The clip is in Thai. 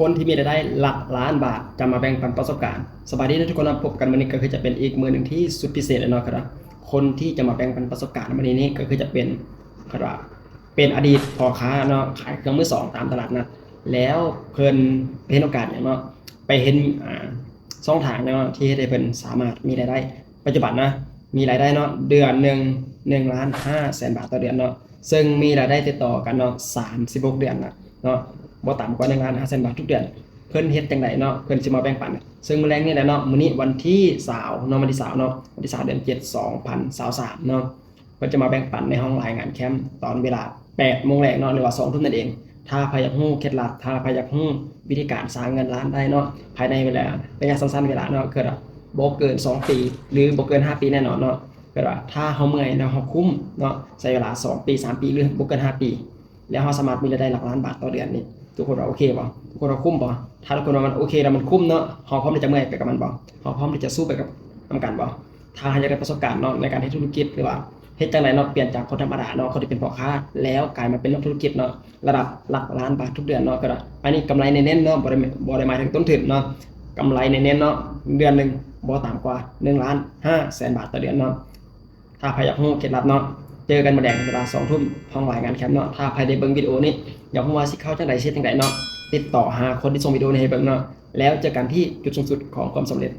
คนที่มีรายได้หลักล้านบาทจะมาแบ่งปันประสบการณ์สบายดีนะทุกคนนะพบกันวันนี้ก็คือจะเป็นอีกมือหนึ่งที่สุดพิเศษเลยเนาะครับคนที่จะมาแบ่งปันประสบการณ์วันนี้นี่ก็คือจะเป็นครับเป็นอดีตพ่อค้าเนาะขายเครื่องมือสองตามตลาดนัดแล้วเพิ่นเห็นโอกาสอย่างเนาะไปเห็นอ่าช่องทางเนาะที่ให้ได้เพิ่นสามารถมีรายได้ ปัจจุบันนะมีรายได้เนาะเดือนหนึ่งหนึ่งล้านห้าแสนบาทต่อเดือนเนาะซึ่งมีรายได้ติดต่อกันเนาะสามสิบหกเดือนนะเนาะ บ่ต่ำกว่าหนึ่งล้านห้าแสนบาททุกเดือน เพิ่นเฮ็ดจังไดเนาะเพิ่นสิมาแบ่งปัน ซึ่งมื้อแรงนี่แหละเนาะมื้อนี้วันที่20เนาะวันที่20เนาะวันที่20เดือน7 2023เนาะเพิ่นจะมาแบ่งปันในห้องรายงานแคมป์ตอนเวลา8โมงแรกเนาะหรือว่า2ทุ่มนั่นเอง ถ้าใครอยากรู้เคล็ดลับถ้าใครอยากรู้วิธีการสร้างเงินล้านได้เนาะภายในเวลาระยะสั้นๆเวลาเนาะเกิดว่าบ่เกิน 2 ปี หรือบ่เกิน 5 ปีแน่นอนเนาะเกิดว่าถ้าเฮาเมื่อยแล้วเฮาคุ้มเนาะใช้เวลา 2 ปี 3 ปีหรือบ่เกิน 5 ปี แล้วเฮาสามารถมีรายได้หลักล้านบาทต่อเดือนนี่ ทุกคนว่าโอเคบ่ทุกคนว่าคุ้มบ่ถ้าทุกคนว่ามันโอเคแล้วมันคุ้มเนาะเฮาพร้อมที่จะเมื่อยไปกับมันบ่เฮาพร้อมที่จะสู้ไปกับนำกันบ่ถ้าอยากได้ประสบการณ์เนาะในการเฮ็ดธุรกิจหรือว่าเฮ็ดจังไดเนาะเปลี่ยนจากคนธรรมดาเนาะคนที่เป็นพ่อค้า แล้วกลายมาเป็นนักธุรกิจเนาะระดับหลักล้านบาททุกเดือนเนาะก็ได้อันนี้กำไรเน้นๆเนาะบ่ได้บ่ได้หมายถึงต้นทุนเนาะกำไรเน้นๆเนาะเดือนหนึ่งบ่ต่ำกว่า1ล้าน5แสนบาทต่อเดือนเนาะถ้าใครอยากรู้เคล็ดลับเนาะ เจอกันมาแดงเวลาสองทุ่มห้องรายงานแคมป์เนาะถ้าใครได้เบิ่งวิดีโอนี้อยากรู้ว่าสิเข้าจังไดเช็ดจังไดเนาะติดต่อหาคนที่ส่งวิดีโอนี้ให้เบิ่งเนาะแล้วเจอกันที่จุดสูงสุดของความสำเร็จ